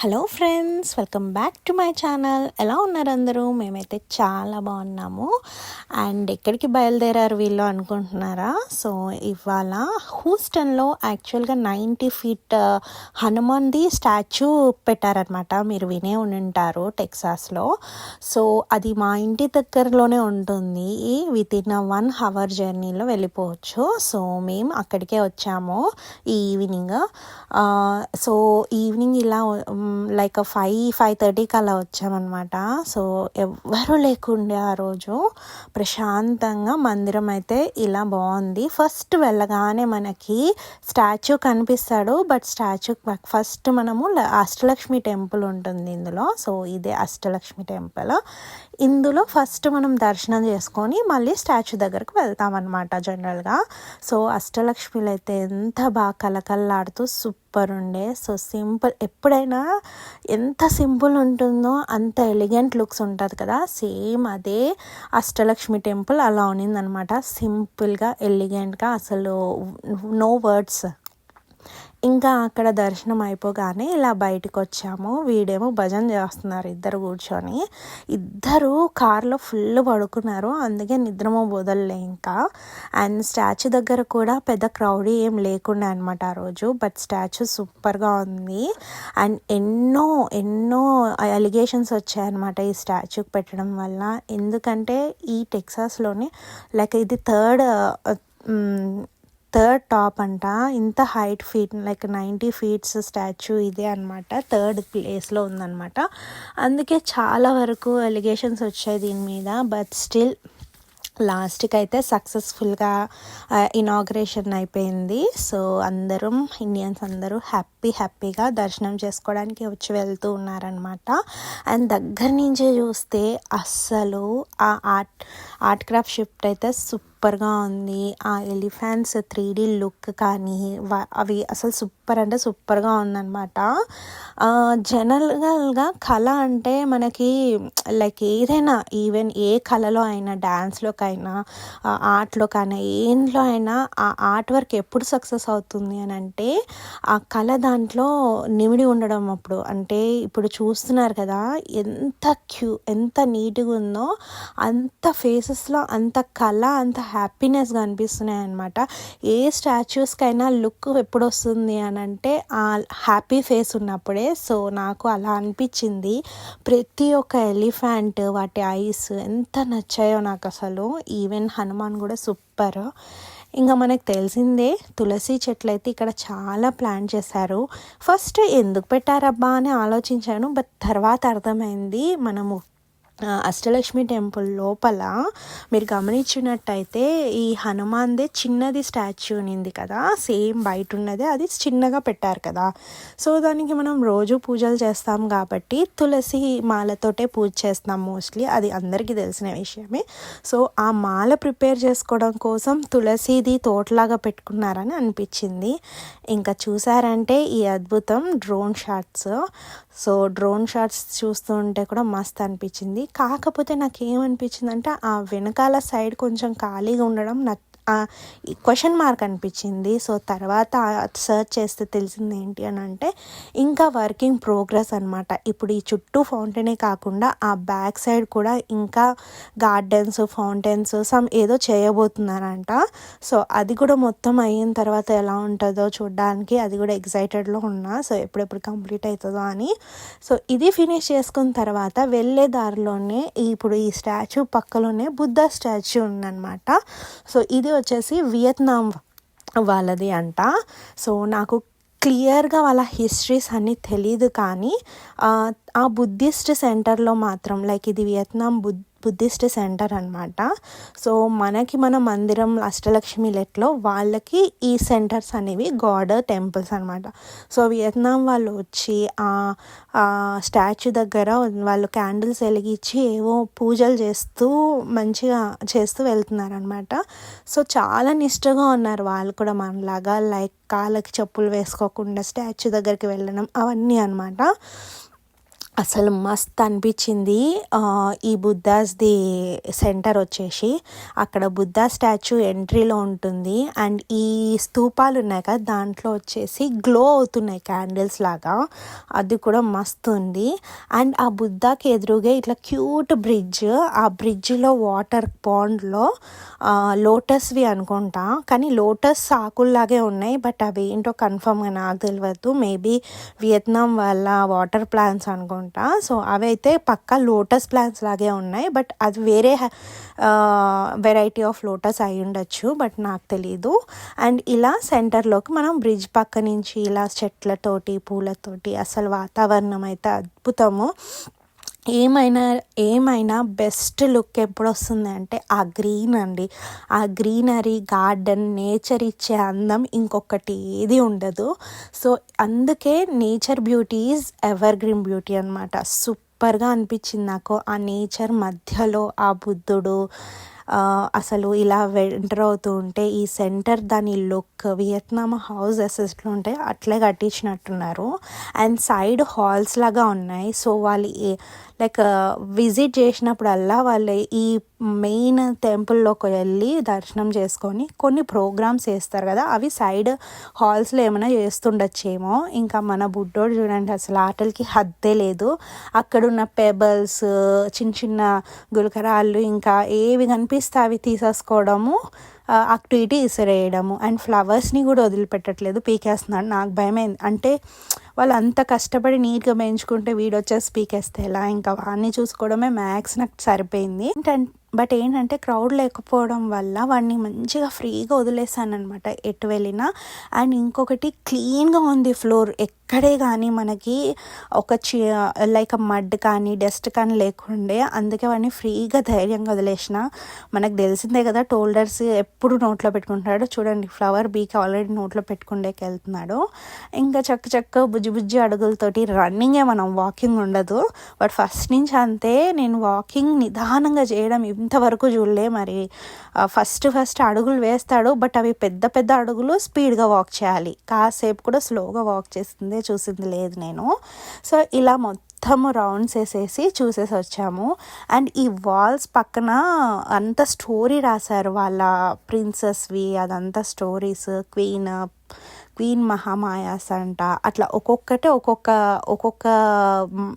Hello friends welcome back to my channel. ఎలా ఉన్నారు అందరూ? మేమైతే చాలా బాగున్నాము. అండ్ ఎక్కడికి బయలుదేరారు వీళ్ళు అనుకుంటున్నారా? సో ఇవాళ హూస్టన్లో యాక్చువల్గా నైంటీ ఫీట్ హనుమాన్ది స్టాచ్యూ పెట్టారనమాట మీరు వినే ఉంటారు టెక్సాస్లో. సో అది మా ఇంటి దగ్గరలోనే ఉంటుంది. విత్ ఇన్ వన్ హవర్ జర్నీలో వెళ్ళిపోవచ్చు. సో మేము అక్కడికే వచ్చాము ఈ ఈవినింగ్ సో ఈవినింగ్ ఇలా లైక్ ఫైవ్ ఫైవ్ థర్టీకి అలా వచ్చామన్నమాట. సో ఎవ్వరూ లేకుండే ఆ రోజు ప్రశాంతంగా మందిరం అయితే ఇలా బాగుంది. ఫస్ట్ వెళ్ళగానే మనకి స్టాచ్యూ కనిపిస్తాడు. బట్ స్టాచ్యూ ఫస్ట్ మనము ల- అష్టలక్ష్మి టెంపుల్ ఉంటుంది ఇందులో. సో ఇదే అష్టలక్ష్మి టెంపుల్. ఇందులో ఫస్ట్ మనం దర్శనం చేసుకొని మళ్ళీ స్టాచ్యూ దగ్గరకు వెళ్తామన్నమాట జనరల్గా సో అష్టలక్ష్మిలు అయితే ఎంత బాగా కలకల్లాడుతూ సూపర్ సూపర్ ఉండే. సో సింపుల్ ఎప్పుడైనా ఎంత సింపుల్ ఉంటుందో అంత ఎలిగెంట్ లుక్స్ ఉంటుంది కదా. సేమ్ అదే అష్టలక్ష్మి టెంపుల్ అలా ఉన్నిందనమాట. సింపుల్గా ఎలిగెంట్గా అసలు నో వర్డ్స్. ఇంకా అక్కడ దర్శనం అయిపోగానే ఇలా బయటకు వచ్చాము వీడేమో భజన చేస్తున్నారు ఇద్దరు కూర్చొని. ఇద్దరు కార్లో ఫుల్ పడుకున్నారు. అందుకే నిద్రమో బోదలే ఇంకా. అండ్ స్టాచ్యూ దగ్గర కూడా పెద్ద క్రౌడ్ ఏం లేకుండా అనమాట ఆ రోజు. బట్ స్టాచ్యూ సూపర్గా ఉంది. అండ్ ఎన్నో ఎన్నో అలిగేషన్స్ వచ్చాయన్నమాట ఈ స్టాచ్యూకి పెట్టడం వల్ల. ఎందుకంటే ఈ టెక్సాస్లోనే లైక్ ఇది థర్డ్ థర్డ్ టాప్ అంట. ఇంత height feet like ninety feets statue ఇదే అనమాట థర్డ్ ప్లేస్లో ఉందన్నమాట. అందుకే చాలా వరకు ఎలిగేషన్స్ వచ్చాయి దీని మీద. బట్ స్టిల్ లాస్ట్కి అయితే సక్సెస్ఫుల్గా ఇనాగ్రేషన్ అయిపోయింది. సో అందరం ఇండియన్స్ అందరూ హ్యాపీ హ్యాపీగా దర్శనం చేసుకోవడానికి వచ్చి వెళ్తూ ఉన్నారనమాట అండ్ దగ్గర నుంచే చూస్తే అస్సలు ఆ ఆర్ట్ ఆర్ట్ క్రాఫ్ట్ షిఫ్ట్ అయితే సూపర్ సూపర్గా ఉంది. ఆ ఎలిఫెంట్స్ త్రీ డీ లుక్ కానీ అవి అసలు సూపర్ అంటే సూపర్గా ఉందన్నమాట. జనరల్గా కళ అంటే మనకి లైక్ ఏదైనా ఈవెన్ ఏ కళలో అయినా డ్యాన్స్లోకైనా ఆర్ట్లోకైనా ఏంట్లో అయినా ఆ ఆర్ట్ వర్క్ ఎప్పుడు సక్సెస్ అవుతుంది అని అంటే ఆ కళ దాంట్లో నిమిడి ఉండడం అప్పుడు. అంటే ఇప్పుడు చూస్తున్నారు కదా ఎంత క్యూ ఎంత నీట్గా ఉందో అంత ఫేసెస్లో అంత కళ అంత హ్యాపీనెస్గా అనిపిస్తున్నాయి అనమాట ఏ స్టాచ్యూస్కైనా లుక్ ఎప్పుడు వస్తుంది అని అంటే ఆ హ్యాపీ ఫేస్ ఉన్నప్పుడే. సో నాకు అలా అనిపించింది ప్రతి ఒక్క ఎలిఫెంట్ వాటి ఐస్ ఎంత నచ్చాయో నాకు అసలు ఈవెన్ హనుమాన్ కూడా సూపర్. ఇంకా మనకు తెలిసిందే తులసి చెట్లు అయితే ఇక్కడ చాలా ప్లాన్ చేశారు. ఫస్ట్ ఎందుకు పెట్టారబ్బా అని ఆలోచించాను. బట్ తర్వాత అర్థమైంది మనము అష్టలక్ష్మి టెంపుల్ లోపల మీరు గమనించినట్టయితే ఈ హనుమాన్దే చిన్నది స్టాచ్యూ ఉంది కదా సేమ్ బయట ఉన్నదే అది చిన్నగా పెట్టారు కదా. సో దానికి మనం రోజు పూజలు చేస్తాం కాబట్టి తులసి మాలతోటే పూజ చేస్తాం మోస్ట్లీ అది అందరికీ తెలిసిన విషయమే. సో ఆ మాల ప్రిపేర్ చేసుకోవడం కోసం తులసిది తోటలాగా పెట్టుకున్నారని అనిపించింది. ఇంకా చూసారంటే ఈ అద్భుతం drone shots. So drone shots చూస్తూ ఉంటే కూడా మస్త్ అనిపించింది. కాకపోతే నాకు ఏమనిపించింది ఆ వెనకాల సైడ్ కొంచెం ఖాళీగా ఉండడం నాకు క్వశ్చన్ మార్క్ అనిపించింది. సో తర్వాత సర్చ్ చేస్తే తెలిసింది ఏంటి అని అంటే ఇంకా వర్కింగ్ ప్రోగ్రెస్ అనమాట ఇప్పుడు ఈ చుట్టూ ఫౌంటైనే కాకుండా ఆ బ్యాక్ సైడ్ కూడా ఇంకా గార్డెన్స్ ఫౌంటైన్స్ సమ్ ఏదో చేయబోతున్నారంట. సో అది కూడా మొత్తం అయిన తర్వాత ఎలా ఉంటుందో చూడడానికి అది కూడా ఎగ్జైటెడ్లో ఉన్నా. సో ఎప్పుడెప్పుడు కంప్లీట్ అవుతుందో అని. సో ఇది ఫినిష్ చేసుకున్న తర్వాత వెళ్ళే దారిలోనే ఇప్పుడు ఈ స్టాచ్యూ పక్కలోనే బుద్ధ స్టాచ్యూ ఉందన్నమాట. సో ఇది వచ్చేసి వియత్నాం వాళ్ళది అంట. సో నాకు క్లియర్గా వాళ్ళ హిస్టరీస్ అన్నీ తెలీదు కానీ ఆ, బుద్ధిస్ట్ సెంటర్లో మాత్రం లైక్ ఇది వియత్నాం బుద్ బుద్ధిస్ట్ సెంటర్ అనమాట సో మనకి మన మందిరం అష్టలక్ష్మి లెట్లో వాళ్ళకి ఈ సెంటర్స్ అనేవి గాడ్ టెంపుల్స్ అనమాట సో వియత్నాం వాళ్ళు వచ్చి ఆ స్టాచ్యూ దగ్గర వాళ్ళు క్యాండిల్స్ వెలిగించి ఏవో పూజలు చేస్తూ మంచిగా చేస్తూ వెళ్తున్నారనమాట సో చాలా నిష్టగా ఉన్నారు వాళ్ళు కూడా మనలాగా లైక్ కాళ్ళకి చెప్పులు వేసుకోకుండా స్టాచ్యూ దగ్గరికి వెళ్ళడం అవన్నీ అనమాట అసలు మస్త్ అనిపించింది. ఈ బుద్ధాస్ది సెంటర్ వచ్చేసి అక్కడ బుద్ధా స్టాచ్యూ ఎంట్రీలో ఉంటుంది. అండ్ ఈ స్తూపాలు ఉన్నాయి కదా దాంట్లో వచ్చేసి గ్లో అవుతున్నాయి క్యాండిల్స్ లాగా. అది కూడా మస్తు ఉంది. అండ్ ఆ బుద్ధాకి ఎదురుగా ఇట్లా క్యూట్ బ్రిడ్జ్ ఆ బ్రిడ్జ్లో వాటర్ పాండ్లో లోటస్వి అనుకుంటా. కానీ లోటస్ ఆకుల్లాగే ఉన్నాయి బట్ అవి ఏంటో కన్ఫర్మ్గా నాకు తెలియదు మేబీ వియత్నాం వాళ్ళ వాటర్ ప్లాంట్స్ అనుకుంటా. సో అవి అయితే పక్కా లోటస్ ప్లాంట్స్ లాగే ఉన్నాయి. బట్ అది వేరే వెరైటీ ఆఫ్ లోటస్ అయి ఉండొచ్చు. బట్ నాకు తెలీదు. అండ్ ఇలా సెంటర్లోకి మనం బ్రిడ్జ్ పక్క నుంచి ఇలా చెట్లతోటి పూలతోటి అసలు వాతావరణం అయితే అద్భుతము. ఏమైనా ఏమైనా బెస్ట్ లుక్ ఎప్పుడు వస్తుంది అంటే ఆ గ్రీన్ అండి. ఆ గ్రీనరీ గార్డెన్ నేచర్ ఇచ్చే అందం ఇంకొకటి ఏది ఉండదు. సో అందుకే nature beauty is evergreen beauty అనమాట సూపర్గా అనిపించింది నాకు ఆ నేచర్ మధ్యలో ఆ బుద్ధుడు అసలు ఇలా ఎంటర్ అవుతూ ఉంటే ఈ సెంటర్ దాని లుక్ వియత్నాం హౌస్ ఎట్లా ఉంటే అట్లే కట్టించినట్టున్నారు. అండ్ సైడ్ హాల్స్ లాగా ఉన్నాయి. సో వాళ్ళు లైక్ విజిట్ చేసినప్పుడల్లా వాళ్ళు ఈ మెయిన్ టెంపుల్లోకి వెళ్ళి దర్శనం చేసుకొని కొన్ని ప్రోగ్రామ్స్ చేస్తారు కదా అవి సైడ్ హాల్స్లో ఏమైనా చేస్తుండొచ్చేమో. ఇంకా మన బుడ్డోడు చూడండి అసలు ఆటలకి హద్దే లేదు. అక్కడున్న పెబల్స్ చిన్న చిన్న గులకరాళ్ళు ఇంకా ఏవి కనిపిస్తే అవి తీసేసుకోవడము అటు ఇటు ఇసిరేయడము. అండ్ ఫ్లవర్స్ని కూడా వదిలిపెట్టట్లేదు. పీకేస్తున్నాడు. నాకు భయమైంది. అంటే వాళ్ళు అంత కష్టపడి నీట్గా పెంచుకుంటే వీడొచ్చేసి పీకేస్తే ఎలా? ఇంకా వాడిని చూసుకోవడమే మ్యాక్స్ నాకు సరిపోయింది. ఏంటంటే బట్ ఏంటంటే క్రౌడ్ లేకపోవడం వల్ల వాడిని మంచిగా ఫ్రీగా వదిలేసాను అనమాట ఎటు వెళ్ళినా. అండ్ ఇంకొకటి క్లీన్గా ఉంది ఫ్లోర్ ఎక్కడే కానీ మనకి ఒక చి లైక్ మడ్ కానీ డస్ట్ కానీ లేకుండే అందుకే వాడిని ఫ్రీగా ధైర్యంగా వదిలేసిన మనకు తెలిసిందే కదా టోల్డర్స్ ఎప్పుడు నోట్లో పెట్టుకుంటాడు చూడండి ఫ్లవర్ బీక్ ఆల్రెడీ నోట్లో పెట్టుకుండేకి వెళ్తున్నాడు. ఇంకా చక్క చక్క బుజ్జి బుజ్జి అడుగులతోటి రన్నింగే మనం వాకింగ్ ఉండదు. బట్ ఫస్ట్ నుంచి అంతే నేను వాకింగ్ నిదానంగా చేయడం ఇంతవరకు చూడలే. మరి ఫస్ట్ ఫస్ట్ అడుగులు వేస్తాడు. బట్ అవి పెద్ద పెద్ద అడుగులు స్పీడ్గా వాక్ చేయాలి. కాసేపు కూడా స్లోగా వాక్ చేస్తుంది. చూసింది లేదు నేను. సో ఇలా మొత్తం రౌండ్స్ వేసేసి చూసేసి వచ్చాము. అండ్ ఈ వాల్స్ పక్కన అంత స్టోరీ రాశారు వాళ్ళ ప్రిన్సెస్వి అదంతా స్టోరీస్ క్వీన్ క్వీన్ మహామాయాస్ అంట. అట్లా ఒక్కొక్కటి ఒక్కొక్క ఒక్కొక్క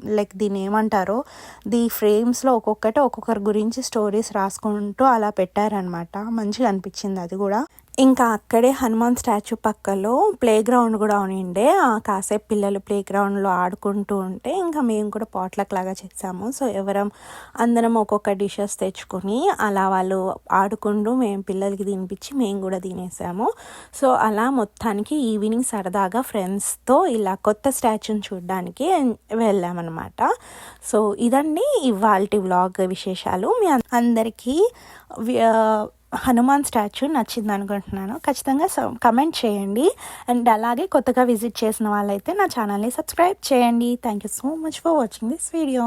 లైక్ దీని ఏమంటారో ది ఫ్రేమ్స్లో ఒక్కొక్కటి ఒక్కొక్కరి గురించి స్టోరీస్ రాసుకుంటూ అలా పెట్టారనమాట మంచిగా అనిపించింది అది కూడా. ఇంకా అక్కడే హనుమాన్ స్టాచ్యూ పక్కలో ప్లే గ్రౌండ్ కూడా ఉండే ఆ కాసేపు పిల్లలు ప్లే గ్రౌండ్లో ఆడుకుంటూ ఉంటే ఇంకా మేము కూడా పాట్లక్ లాగా చేసాము. సో ఎవరం అందరం ఒక్కొక్క డిషెస్ తెచ్చుకొని అలా వాళ్ళు ఆడుకుంటూ మేము పిల్లలకి తినిపించి మేము కూడా తినేసాము. సో అలా మొత్తానికి ఈవినింగ్ సరదాగా ఫ్రెండ్స్తో ఇలా కొత్త స్టాచ్యూని చూడడానికి వెళ్ళామన్నమాట. సో ఇదండి ఇవాళ వ్లాగ్ విశేషాలు. మీ అందరికీ హనుమాన్ స్టాచ్యూ నచ్చింది అనుకుంటున్నాను. ఖచ్చితంగా కమెంట్ చేయండి. అండ్ అలాగే కొత్తగా విజిట్ చేసిన వాళ్ళైతే నా ఛానల్ని సబ్స్క్రైబ్ చేయండి. Thank you so much for watching this video